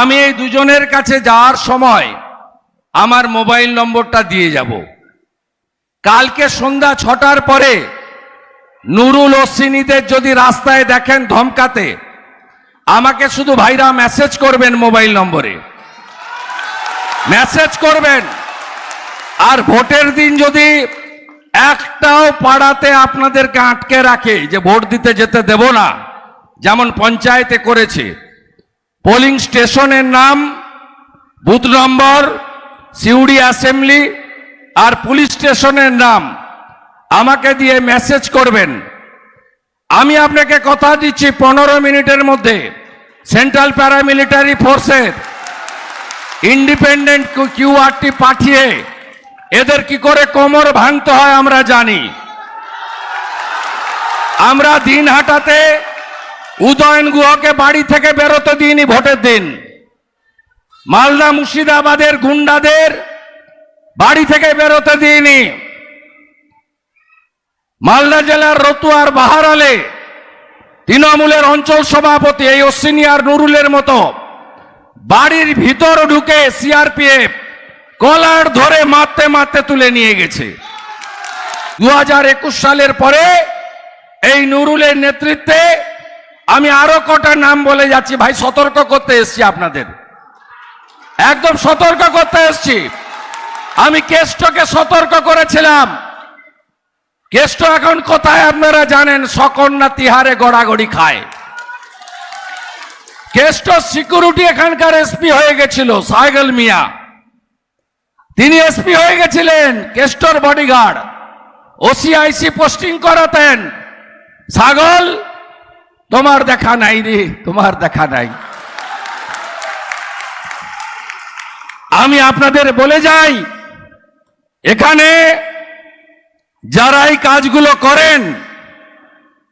আমি এই দুজনের কাছে যাওয়ার সময় আমার মোবাইল নম্বরটা দিয়ে যাব। কালকে সন্ধ্যা ছটার পরে নুরুল অশ্বিনীদের যদি রাস্তায় দেখেন ধমকাতে, আমাকে শুধু ভাইরা মেসেজ করবেন মোবাইল নম্বরে। মেসেজ করবেন। আর ভোটের দিন যদি একটাও পাড়াতে আপনাদেরকে আটকে রাখে, যে ভোট দিতে যেতে দেব না, যেমন পঞ্চায়েতে করেছে পোলিং স্টেশনের নাম, বুথ নম্বর, সিউড়ি অ্যাসেম্বলি আর পুলিশ স্টেশনের নাম। আমাকে দিয়ে মেসেজ করবেন। আমি আপনাকে কথা দিচ্ছি পনেরো মিনিটের মধ্যে। সেন্ট্রাল প্যারামিলিটারি ফোর্সের ইন্ডিপেন্ডেন্ট কিউআরটি পাঠিয়ে এদের কি করে কোমর ভাঙতে হয় আমরা জানি। আমরা দিন হাটাতে উদয়ন গুহকে বাড়ি থেকে বেরোতে দিইনি ভোটের দিন। মালদা মুর্শিদাবাদের গুন্ডাদের বাড়ি থেকে বেরোতে দিইনি। মালদা জেলার রতুয়ার বাহারালে তৃণমূলের অঞ্চল সভাপতি এই অশ্বিনী আর নুরুলের মতো বাড়ির ভিতর ঢুকে সিআরপিএফ কলার ধরে মারতে মারতে তুলে নিয়ে গেছে। দু হাজার একুশ সালের পরে এই নুরুলের নেতৃত্বে আমি আরও কটা নাম বলে যাচ্ছি। ভাই, সতর্ক করতে এসছি আপনাদের। একদম সতর্ক করতে এসছি। আমি কেষ্টকে সতর্ক করেছিলাম। কেষ্ট এখন কোথায় আপনারা জানেন? সকন্যা তিহারে গড়াগড়ি খায়। কেষ্ট সিকিউরিটি এখানকার এসপি হয়ে গেছিল সাইগল মিয়া। তিনি এসপি হয়ে গেছিলেন, কেষ্টর বডিগার্ড। ওসিআইসি পোস্টিং করাতেন। ছাগল তোমার দেখা নাই রে, তোমার দেখা নাই। আমি আপনাদের বলে যাই, এখানে যারা এই কাজগুলো করেন,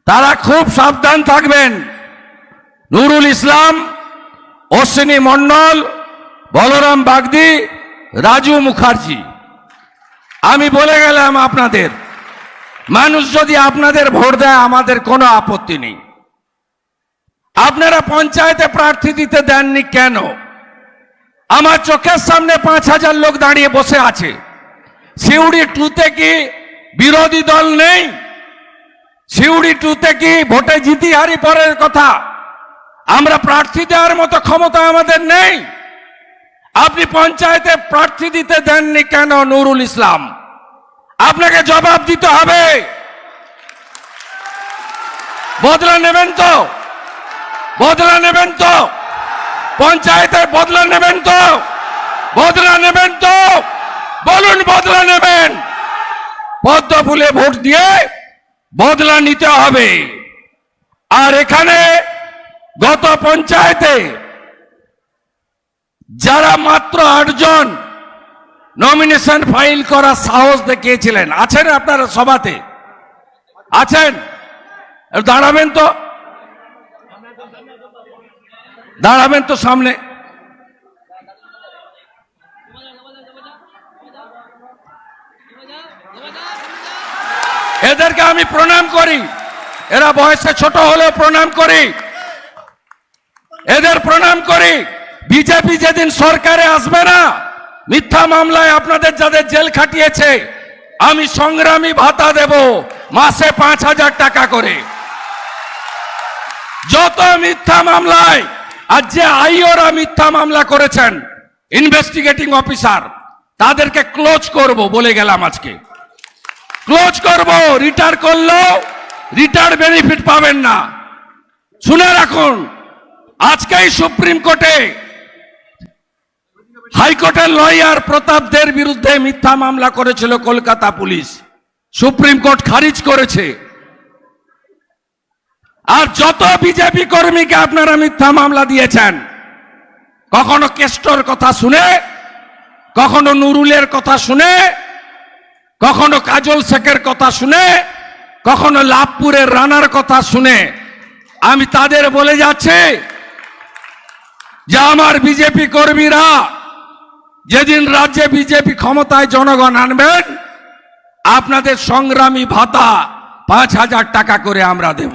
তারা খুব সাবধান থাকবেন। নুরুল ইসলাম, অশ্বিনী মণ্ডল বলরাম বাগদি, রাজু মুখার্জি। আমি বলে গেলাম আপনাদের, মানুষ যদি আপনাদের ভোট দেয়, আমাদের কোনো আপত্তি নেই। আপনারা পঞ্চায়েতে প্রার্থী দিতে দেননি কেন? আমার চোখের সামনে পাঁচ হাজার লোক দাঁড়িয়ে বসে আছে। সিউড়ি টুতে কি বিরোধী দল নেই? সিউড়ি টুতে কি ভোটে জিতি হারি পরের কথা? আমরা প্রার্থী দেওয়ার মতো ক্ষমতা আমাদের নেই। আপনি পঞ্চায়েতে প্রার্থী দিতে দেননি কেন, নুরুল ইসলাম? আপনাকে জবাব দিতে হবে। বদলা নেবেন তো। বদলা নেবেন তো। পঞ্চায়েতের বদলা নেবেন তো। বদলা নেবেন তো। বলুন বদলা নেবেন। পদ্ম ফুলে ভোট দিয়ে বদলা নিতে হবে। আর এখানে গত পঞ্চায়েতে যারা মাত্র আটজন নমিনেশন ফাইল করার সাহস দেখিয়েছিলেন, আছেন আপনারা সভাতে? আছেন? দাঁড়াবেন তো। দাঁড়াবেন তো সামনে। এদেরকে আমি প্রণাম করি। এরা বয়সে ছোট হলেও প্রণাম করি। এদের প্রণাম করি। বিজেপি যেদিন সরকারে আসবে না, মিথ্যা মামলায় আপনাদের যাদের জেল খাটিয়েছে, আমি সংগ্রামী ভাতা দেব মাসে পাঁচ হাজার টাকা করে। যত মিথ্যা মামলায় আর যে আইওরা মিথ্যা মামলা করেছেন ইনভেস্টিগেটিং অফিসার তাদেরকে ক্লোজ করব বলে গেলাম আজকে। ক্লোজ করব রিটায়ার করলেও রিটার বেনিফিট পাবেন না। শুনে রাখুন, আজকেই সুপ্রিম কোর্টে হাইকোর্টের লয়ার প্রতাপদের বিরুদ্ধে মিথ্যা মামলা করেছিল কলকাতা পুলিশ। সুপ্রিম কোর্ট খারিজ করেছে। আর যত বিজেপি কর্মীকে আপনারা মিথ্যা মামলা দিয়েছেন, কখনো কেষ্টর কথা শুনে, কখনো নুরুলের কথা শুনে, কখনো কাজল শেখের কথা শুনে, কখনো লাভপুরের রানার কথা শুনে, আমি তাদের বলে যাচ্ছি যে আমার বিজেপি কর্মীরা যেদিন রাজ্যে বিজেপি ক্ষমতায় জনগণ আনবেন, আপনাদের সংগ্রামী ভাতা পাঁচ হাজার টাকা করে আমরা দেব।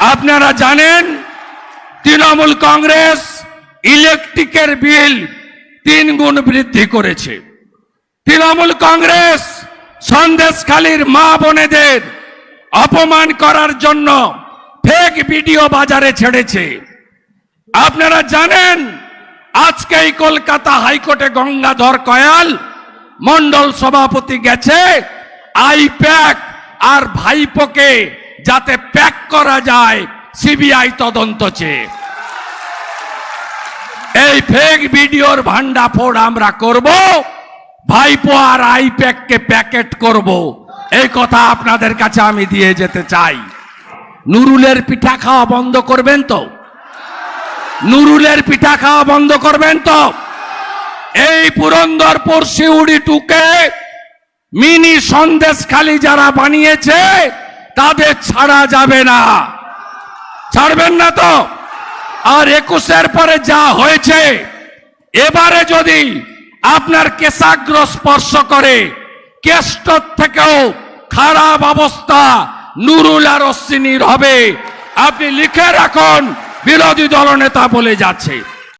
আপনারা জানেন, তৃণমূল কংগ্রেস ইলেকট্রিকের বিল তিন গুণ বৃদ্ধি করেছে। তৃণমূল কংগ্রেস সন্দেশখালীর মা বোনেদের অপমান করার জন্য ফেক ভিডিও বাজারে ছেড়েছে। আপনারা জানেন, আজকেই কলকাতা হাইকোর্টে গঙ্গাধর কয়াল মন্ডল সভাপতি গেছে আই প্যাক আর ভাইপোকে যাতে প্যাক করা যায় সিবিআই তদন্ত চেয়ে। এই ফেক ভিডিওর ভান্ডাফোড় আমরা করব, ভাইপো আর আইপ্যাককে প্যাকেট করব। এই কথা আপনাদের কাছে আমি দিয়ে যেতে চাই। নুরুলের পিঠা খাওয়া বন্ধ করবেন তো? নুরুলের পিঠা খাওয়া বন্ধ করবেন তো? এই পুরন্দরপুর শিউড়ি টুকে মিনি সন্দেশ খালি যারা বানিয়েছে তাদের ছাড়া যাবে না। ছাড়বেন না তো। আর একুশের পরে যা হয়েছে, এবারে যদি আপনার কেশাগ্র স্পর্শ করে কেষ্ট থেকেও খারাপ অবস্থা নুরুল আর অশ্বিনীর হবে। আপনি লিখে রাখুন, বিরোধী দলনেতা বলে যাচ্ছে।